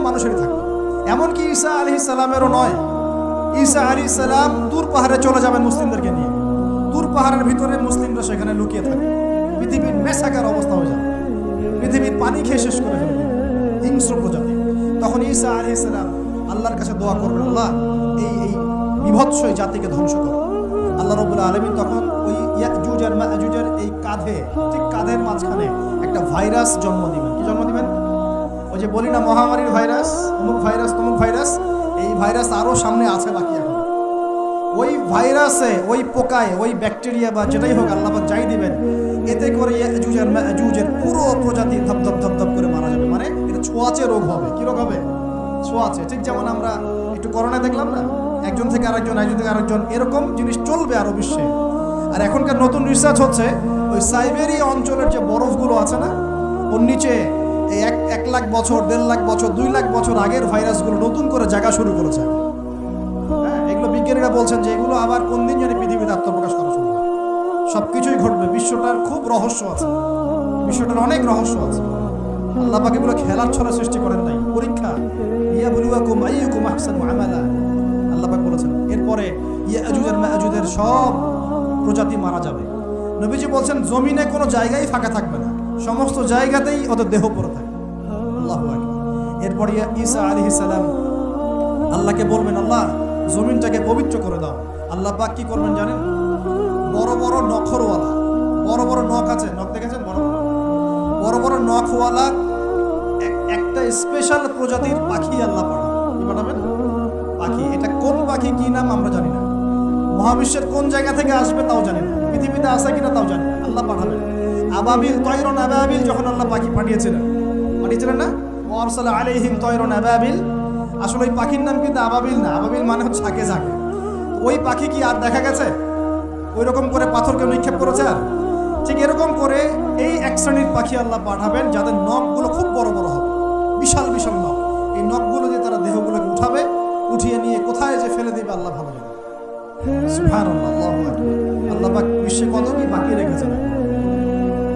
মানুষেরই থাকবে। এমনকি ঈসা আলি সালামেরও নয়। ঈসা আলি সালাম তুর পাহাড়ে চলে যাবেন মুসলিমদেরকে নিয়ে। তুর পাহাড়ের ভিতরে মুসলিমরা সেখানে লুকিয়ে থাকে পৃথিবীর মেসাকার অবস্থা হয়ে যাবে। পৃথিবীর পানি খেয়ে শেষ করে ফেলবে। হিংস্র প্রজাতি। তখন ঈসা আলি সালাম আল্লাহর কাছে দোয়া করবেন, আল্লাহ, এই এই বিভৎস জাতিকে ধ্বংস করো। আল্লাহ রবুল্লা আলমী তখন ওই ইয়াজুজ এই কাঁধে, ঠিক কাঁধের মাঝখানে একটা ভাইরাস জন্ম দিবেন। কি জন্ম দিবেন? যে বলি না মহামারীর ভাইরাস, অমুক ভাইরাস, তমুক ভাইরাস, এই ভাইরাস আরও সামনে আছে বাকি এখন। ওই ভাইরাসে, ওই পোকায়, ওই ব্যাকটেরিয়া বা যেটাই হোক, আল্লাহ যাই দিবেন, এতে করে জুজের আর মাজুজের পুরো প্রজাতি ধপ ধপ ধপ ধপ করে মারা যাবে। মানে এটা ছোঁয়াচে রোগ হবে। কি রোগ হবে? ছোঁয়াচে। ঠিক যেমন আমরা একটু করোনা দেখলাম না? একজন থেকে আরেকজন একজন থেকে আরেকজন, এরকম জিনিস চলবে আরও বিশ্বে। আর এখনকার নতুন রিসার্চ হচ্ছে, ওই সাইবেরিয়া অঞ্চলের যে বরফগুলো আছে না, ওর নিচে এই এক এক লাখ বছর, দেড় লাখ বছর, দুই লাখ বছর আগের ভাইরাসগুলো নতুন করে জায়গা শুরু করেছে। হ্যাঁ এগুলো বিজ্ঞানীরা বলছেন যে এগুলো আবার কোন দিন জানি পৃথিবীতে আত্মপ্রকাশ করা হবে সব কিছুই ঘটবে, বিশ্বটার খুব রহস্য আছে। বিশ্বটার অনেক রহস্য আছে। আল্লাহ পাক এগুলো খেলার ছলে সৃষ্টি করেন নাই। পরীক্ষা ইয়া বলুয়াকুম আইয়ুকুম আহসানু আমালা। আল্লাহ পাক বলেছেন, এরপরে ইয়াজুজ আর মাজুজের সব প্রজাতি মারা যাবে। নবীজি বলছেন, জমিনে কোনো জায়গায় ফাঁকা থাকবে না। সমস্ত জায়গাতেই ওদের দেহ পড়ে থাকবে আল্লাহু এরপরে ঈসা আলাইহিস সালাম আল্লাহকে বলবেন, আল্লাহ, জমিনটাকে পবিত্র করে দাও। আল্লাহ পাক কি করবেন জানেন? বড় বড় নখরওয়ালা, বড় বড় নখ আছে, নখ দেখেছেন? বড় বড়। বড় নখওয়ালা, একটা স্পেশাল প্রজাতির পাখি আল্লাহ পাঠাবেন পাখি। এটা কোন পাখি, কি নাম আমরা জানি না। মহাবিশ্বের কোন জায়গা থেকে আসবে তাও জানি না। পৃথিবীতে আসে কিনা তাও জানি না। আল্লাহ পাঠাবেন। আবাবিল তৈরন আবাবিল যখন আল্লাহ পাখি পাঠিয়েছিলেন পাঠিয়েছিলেন না? ওয়ারসালা আলাইহিম তৈরন আবাবিল। আসলে ওই পাখির নাম কিন্তু আবাবিল না, আবাবিল মানে হচ্ছে ঝাঁকে ঝাঁকে। ওই পাখি কি আর দেখা গেছে? ওই রকম করে পাথরকে নিক্ষেপ করেছে আর? ঠিক এরকম করে এই এক শ্রেণির পাখি আল্লাহ পাঠাবেন, যাদের নখগুলো খুব বড় বড় হবে। বিশাল বিশাল নখ। এই নখগুলো দিয়ে তারা দেহগুলোকে উঠাবে, উঠিয়ে নিয়ে কোথায় যে ফেলে দিবে আল্লাহ ভালো জানে। আল্লাহ পাক বিশ্বে কত কি বাকি রেখেছেন।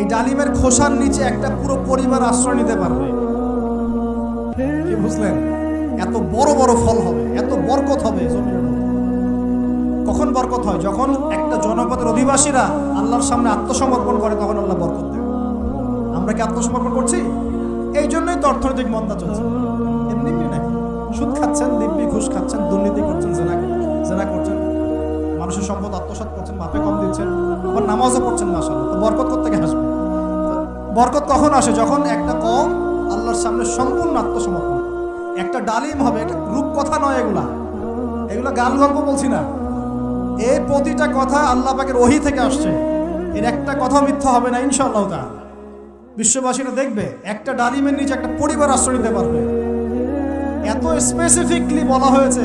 এই ডালিমের খোসার নিচে একটা পুরো পরিবার আশ্রয় নিতে পারবে। কি বুঝলেন? এত বড় বড় ফল হবে, এত বরকত হবে কখন বরকত হয়? যখন একটা জনপদের অধিবাসীরা আল্লাহর সামনে আত্মসমর্পণ করে, তখন আল্লাহ বরকত দেয়। আমরা কি আত্মসমর্পণ করছি? এই জন্যই তো অর্থনৈতিক মন্দা চলছে। এমনি নাকি? সুদ খাচ্ছেন, দিব্যি ঘুষ খাচ্ছেন, দুর্নীতি করছেন, জেনা জেনা করছেন। মানুষের সম্পদ আত্মসাৎ করছেন, মাপে কম দিচ্ছেন, আবার নামাজও পড়ছেন মাসাল তো বরকত করতে আসবে? বরকত কখন আসে? যখন একটা কম আল্লাহর সামনে সম্পূর্ণ আত্মসমর্পণ। একটা ডালিম হবে, এটা রূপকথা নয় এগুলা। এগুলো গান গল্প বলছি না। এই প্রতিটা কথা আল্লাহ পাকের ওহি থেকে আসছে। এর একটা কথা মিথ্যা হবে না, ইনশাআল্লাহ তা বিশ্ববাসীরা দেখবে, একটা ডালিমের নিচে একটা পরিবার আশ্রয় নিতে পারবে। এত স্পেসিফিকলি বলা হয়েছে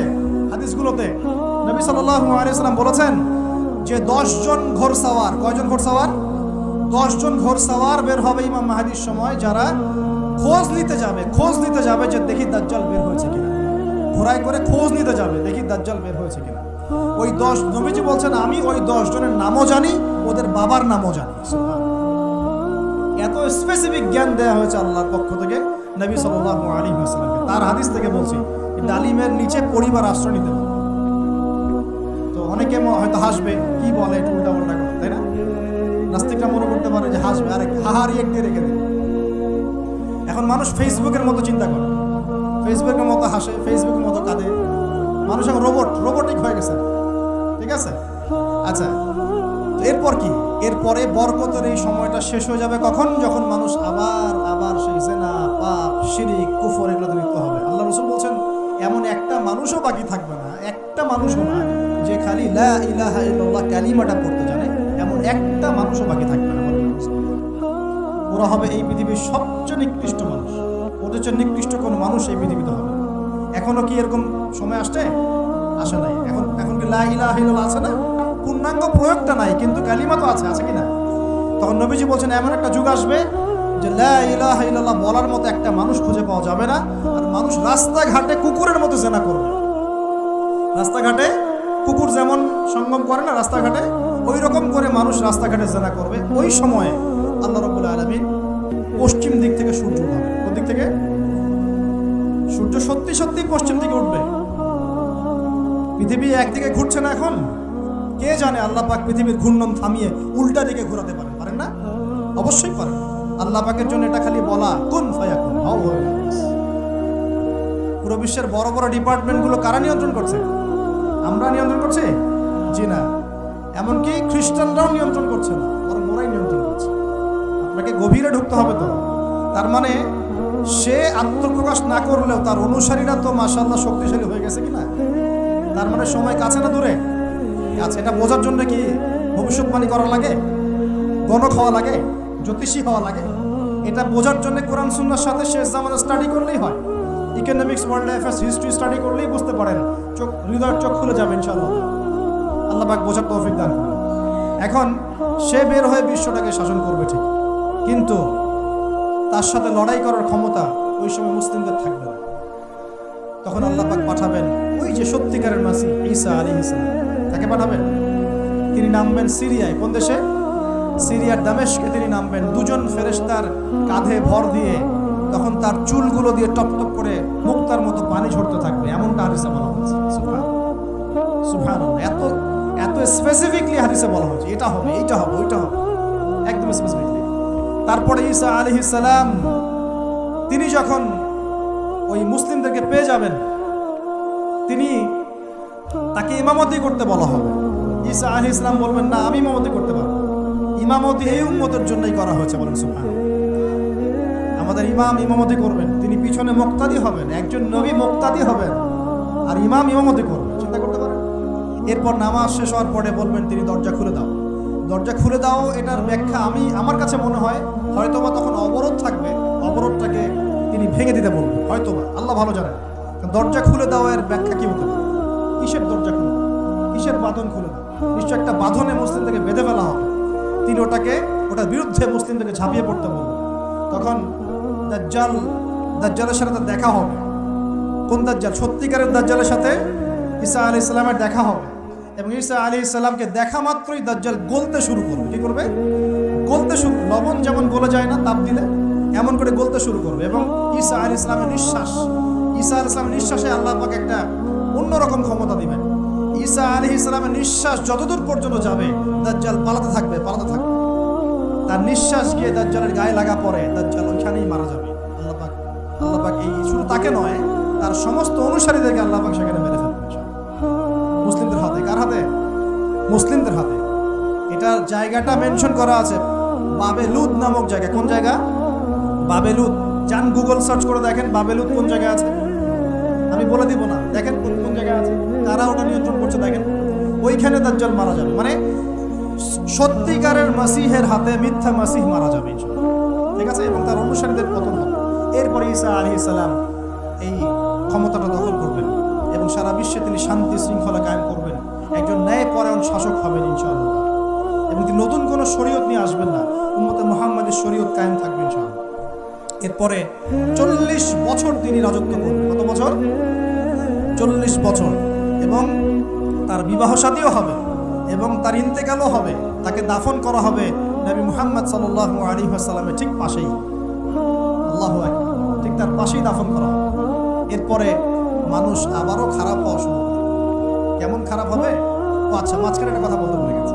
হাদিসগুলোতে। নবী সাল্লাম বলেছেন যে দশজন ঘোর সাওয়ার। কয়জন ঘোর সাওয়ার? দশজন ঘোর সাওয়ার বের হবে ইমাম মাহাদির সময়, যারা খোঁজ নিতে যাবে, খোঁজ নিতে যাবে যে দেখি দাজ্জাল বের হয়েছে কিনা। ঘোড়ায় করে খোঁজ নিতে যাবে, দেখি দাজ্জাল বের হয়েছে কিনা। ওই দশ, নবীজি বলছেন, আমি ওই দশ জনের নামও জানি, ওদের বাবার নামও জানি। এত স্পেসিফিক জ্ঞান দেওয়া হয়েছে আল্লাহর পক্ষ থেকে নবী সাল্লাল্লাহু আলাইহি ওয়াসাল্লামকে। তার হাদিস থেকে বলছি ডালিমের নিচে পরিবার আশ্রয় নিতে পারে তো অনেকে হয়তো হাসবে, কি বলে উল্টা উল্টা কথা, তাই না? নাস্তিকরা মনে পারে যে হাসবে, আরে হাহারি একটি রেখে দেবে এখন মানুষ ফেসবুকের মতো চিন্তা করে। ফেসবুকের মতো হাসে ফেসবুকের মতো কাঁদে। মানুষ এখন রোবট রোবটিক হয়ে গেছে। ঠিক আছে? আচ্ছা এরপর কি? এরপরে বরকতের এই সময়টা শেষ হয়ে যাবে কখন? যখন মানুষ আবার আবার সেই জেনা, পাপ, শিরিক, কুফর এগুলোতে লিপ্ত হবে। আল্লাহ রসুল বলছেন, এমন একটা মানুষও বাকি থাকবে না। একটা মানুষও না যে খালি লা ইলাহা ইল্লাল্লাহ কালিমাটা পড়তে জানে। এমন একটা মানুষও বাকি থাকবে না। ওরা হবে এই পৃথিবীর সবচেয়ে নিকৃষ্ট মানুষ। ওদের চেয়ে নিকৃষ্ট কোনো মানুষ এই পৃথিবীতে হবে না। এখনও কি এরকম সময় আসছে? আসে নাই। এখন এখন কি লা ইলাহা ইল্লাল্লাহ আছে না? পূর্ণাঙ্গ প্রয়োগটা নাই, কিন্তু কালিমা তো আছে আছে কি না? তখন নবীজি বলছেন, এমন একটা যুগ আসবে যে লা ইলাহা ইল্লাল্লাহ বলার মতো একটা মানুষ খুঁজে পাওয়া যাবে না, আর মানুষ রাস্তাঘাটে কুকুরের মতো জেনা করবে। রাস্তাঘাটে কুকুর যেমন সঙ্গম করে না, রাস্তাঘাটে ওই রকম করে মানুষ রাস্তাঘাটে জেনা করবে। ওই সময়ে আল্লাহ রবুল্লা আলমিন পশ্চিম দিক থেকে সূর্য উঠাবে। কোন দিক থেকে? সূর্য সত্যি সত্যি পশ্চিম দিকে উঠবে। পৃথিবী একদিকে ঘুরছে না এখন? কে জানে আল্লাহ পাক পৃথিবীর ঘূর্ণন থামিয়ে উল্টা দিকে ঘোরাতে পারেন। পারেন না? অবশ্যই পারেন। আল্লাহ পাকের জন্য এটা খালি বলা, কোন। পুরো বিশ্বের বড় বড় ডিপার্টমেন্টগুলো কারা নিয়ন্ত্রণ করছে? আমরা নিয়ন্ত্রণ করছি? জি না। এমনকি খ্রিস্টানরাও নিয়ন্ত্রণ করছে না। আপনাকে গভীরে ঢুকতে হবে তো। তার মানে সে আত্মপ্রকাশ না করলেও তার অনুসারীরা তো মাসাল্লাহ শক্তিশালী হয়ে গেছে কিনা? তার মানে সময় কাছে না দূরে? আচ্ছা এটা বোঝার জন্য কি ভবিষ্যৎবাণী করা লাগে? গণক হওয়া লাগে? জ্যোতিষী হওয়া লাগে? এটা বোঝার জন্য কোরআন সুন্নার সাথে শেষ জামানা স্টাডি করলেই হয়। Economics world affairs history study করলেই বুঝতে পারেন। চোখ, হৃদয়ের চোখ খুলে যাবে ইনশাআল্লাহ। আল্লাহ বোঝার তৌফিক দান এখন সে বের হয়ে বিশ্বটাকে শাসন করবে ঠিক। কিন্তু তার সাথে লড়াই করার ক্ষমতা ওই সময় মুসলিমদের থাকবে না। তখন আল্লাহ পাক পাঠাবেন ওই যে সত্যিকারের মাসি ঈসা আলী ইসলাম তাকে পাঠাবেন? তিনি নামবেন সিরিয়ায়। কোন দেশে? সিরিয়ার দামেশকে তিনি নামবেন। দুজন ফেরেশতার কাঁধে ভর দিয়ে তখন তার চুলগুলো দিয়ে টপ টপ করে মুক্তার মতো পানি ঝরতে থাকবে। এমনটা হাদিসে বলা হয়েছে। সুবহান এত এত স্পেসিফিকলি হাদিসে বলা হয়েছে। এটা হবে, এইটা হবে, ওইটা হবে। একদম স্পেসিফিকলি তারপরে ঈসা আলাইহিস সালাম, তিনি যখন ওই মুসলিমদেরকে পেয়ে যাবেন, তিনি তাকে ইমামতি করতে বলা হবে। ঈসা আলী ইসলাম বলবেন, না, আমি ইমামতি করতে পারব ইমামতি এই উম্মতের জন্যই করা হয়েছে বলেন সুবহান আমাদের ইমাম ইমামতি করবেন, তিনি পিছনে মুক্তাদি হবেন, একজন নবী মুক্তাদি হবেন, আর ইমাম ইমামতি করবেন, চিন্তা করতে পারেন। এরপর নামাজ শেষ হওয়ার পরে বলবেন, তিনি দরজা খুলে দাও। দরজা খুলে দাও, এটার ব্যাখ্যা আমি, আমার কাছে মনে হয় হয়তোবা তখন অবরোধ থাকবে, অবরোধটাকে তিনি ভেঙে দিতে বলবেন হয়তোবা, আল্লাহ ভালো জানেন। দরজা খুলে দেওয়া এর ব্যাখ্যা কি হতে কিসের দরজা খুলে কিসের বাঁধন খুলে নিশ্চয় একটা বাঁধনে মুসলিমদেরকে বেঁধে ফেলা হবে। তিনি ওটাকে, ওটার বিরুদ্ধে মুসলিমদেরকে ঝাঁপিয়ে পড়তে বলবেন তখন দাজ্জাল, দাজ্জালের সাথে দেখা হবে। কোন দাজ্জাল? সত্যিকারের দাজ্জালের সাথে ঈসা আলী ইসলামের দেখা হবে। এবং ঈসা আলী ইসলামকে দেখা মাত্রই দাজ্জাল গলতে শুরু করবে। কি করবে? গলতে শুরু, লবণ যেমন গলে যায় না তাপ দিলে, এমন করে গলতে শুরু করবে। এবং ঈসা আলী ইসলামের নিঃশ্বাস, ঈসা আলী ইসলামের নিঃশ্বাসে আল্লাহ পাকে একটা অন্যরকম ক্ষমতা দিবেন। ঈসা আলী ইসলামের নিঃশ্বাস যতদূর পর্যন্ত যাবে, দাজ্জাল পালাতে থাকবে পালাতে থাকবে। তার নিঃশ্বাস গিয়ে দাজ্জালের গায়ে লাগা পরে দাজ্জাল ওইখানেই মারা যাবে। আল্লাহ পাক আল্লাহ পাক এই শুধু তাকে নয়, তার সমস্ত অনুসারীদেরকে আল্লাহ পাক সেখানে মেরে ফেলবেন মুসলিমদের হাতে, কার হাতে? মুসলিমদের হাতে। এটার জায়গাটা মেনশন করা আছে বাবেলুদ নামক জায়গা। কোন জায়গা? বাবেলুদ। যান গুগল সার্চ করে দেখেন বাবেলুদ কোন জায়গায় আছে। আমি বলে দিব না, দেখেন কোন কোন জায়গায় আছে। কারা ওটা নিয়ন্ত্রণ করছে, দেখেন। ওইখানে দাজ্জাল মারা যাবে। মানে সত্যিকারের মাসিহের হাতে মিথ্যা মাসিহ মারা যাবে ঠিক আছে? এবং তার অনুসারীদের পতন হবে। এরপরে ঈসা আলী ইসলাম এই ক্ষমতাটা দখল করবেন। এবং সারা বিশ্বে তিনি শান্তি শৃঙ্খলা কায়েম করবেন। একজন ন্যায়পরায়ণ শাসক হবেন, ইনশাআল্লাহ। তিনি নতুন কোনো শরীয়ত নিয়ে আসবেন না, উম্মতে মোহাম্মদের শরীয়ত কায়েম থাকবে ইনশাআল্লাহ। এরপরে চল্লিশ বছর তিনি রাজত্ব করবেন। কত বছর? চল্লিশ বছর। এবং তার বিবাহ সাদীও হবে এবং তার ইন্তেকালও হবে। তাকে দাফন করা হবে নবী মুহাম্মদ সাল্লাহ আলী আসাল্লামের ঠিক পাশেই। আল্লাহ ঠিক তার পাশেই দাফন করা হবে। এরপরে মানুষ আবারও খারাপ হওয়া শুরু কেমন খারাপ হবে? ও আচ্ছা মাঝখানে একটা কথা বলতে ভুলে গেছি।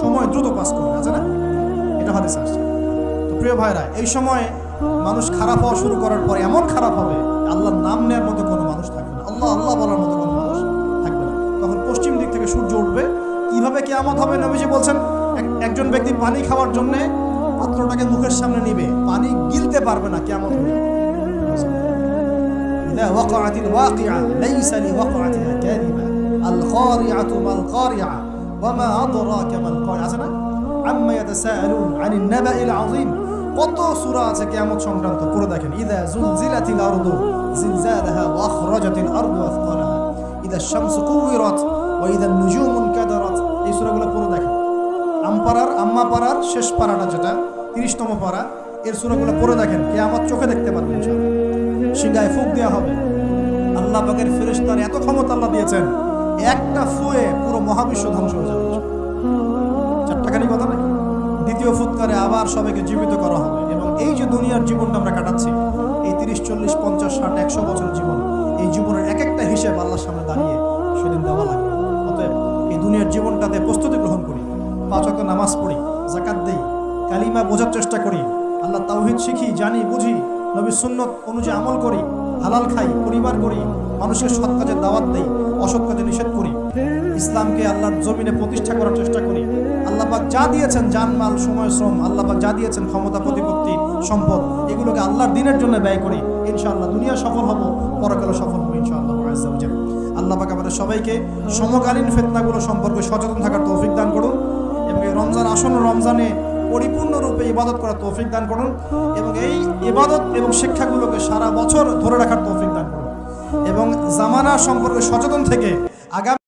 সময় দ্রুত পাস করবে আছে না এটা হাদিস আসছে তো প্রিয় ভাইরা এই সময় মানুষ খারাপ হওয়া শুরু করার পরে এমন খারাপ হবে আল্লাহর নাম নেওয়ার মতো কোনো মানুষ থাকবে না আল্লাহ আল্লাহ বলার মতো কোনো মানুষ থাকবে না তখন পশ্চিম দিক থেকে সূর্য উঠবে কিভাবে কেয়ামত হবে নবীজি বলছেন এক- একজন ব্যক্তি পানি খাওয়ার জন্যে পাত্রটাকে মুখের সামনে নিবে পানি গিলতে পারবে না কেমন হবে إذا وقعت الواقعة ليس لوقعتها كاذبة القارعة ما القارعة ওয়ামা আদরাকা মাল কয়ামা আছে না? আম্মা ইয়াতাসাআলুন আনিন নাবাইল আযীম কত সূরা আছে কিয়ামত সংক্রান্ত? পড়ে দেখেন। ইদা জুলজিলাতিল আরদু জিলজালাহা ওয়া আখরাজাতিল আরদু আথকালাহা ইদা শামসু কুওয়িরাত ওয়া ইদা নুজুমুন কাদারাত এই সূরাগুলো পড়ে দেখেন। আমপারার আম্মা পাড়ার শেষ পাড়াটা যেটা, তিরিশতম পারা এর সূরাগুলো পড়ে দেখেন। কে আমার চোখে দেখতে পারবেন সিঙ্গায় ফুক দেয়া হবে। আল্লাহ পাকের ফেরেশতার এত ক্ষমতা আল্লাহ দিয়েছেন। একটা ফুয়ে পুরো মহাবিশ্ব ধ্বংস হয়ে যাবে। চারটাখানি কথা নাকি? দ্বিতীয় ফুৎকারে আবার সবাইকে জীবিত করা হবে। এবং এই যে দুনিয়ার জীবনটা আমরা কাটাচ্ছি, এই তিরিশ, চল্লিশ, পঞ্চাশ, ষাট, একশো বছর জীবন, এই জীবনের এক একটা হিসেব আল্লাহর সামনে দাঁড়িয়ে সেদিন দেওয়া লাগবে। অতএব এই দুনিয়ার জীবনটাতে প্রস্তুতি গ্রহণ করি, পাঁচ ওয়াক্ত নামাজ পড়ি জাকাত দেই, কালিমা বোঝার চেষ্টা করি, আল্লাহ তাওহিদ শিখি, জানি, বুঝি নবী সুন্নত অনুযায়ী আমল করি, হালাল খাই, পরিবার করি মানুষের সৎ কাজের দাওয়াত দেই, অসৎ কাজে নিষেধ করি। ইসলামকে আল্লাহর জমিনে প্রতিষ্ঠা করার চেষ্টা করি। আল্লাহ পাক যা দিয়েছেন জানমাল সময়, শ্রম, আল্লাহ পাক যা দিয়েছেন, ক্ষমতা, প্রতিপত্তি, সম্পদ, এগুলোকে আল্লাহর দিনের জন্য ব্যয় করি। ইনশাআল্লাহ দুনিয়া সফল হব পরকালে সফল হব, ইনশাআল্লাহ আজ্জা ওয়া জাল। আল্লাহ পাক আমাদের সবাইকে সমকালীন ফেতনাগুলো সম্পর্কে সচেতন থাকার তৌফিক দান করুন এবং রমজান, আসন্ন রমজানে পরিপূর্ণরূপে ইবাদত করার তৌফিক দান করুন এবং এই ইবাদত এবং শিক্ষাগুলোকে সারা বছর ধরে রাখার তৌফিক দান করুন। এবং জামানা সম্পর্কে সচেতন থেকে আগামী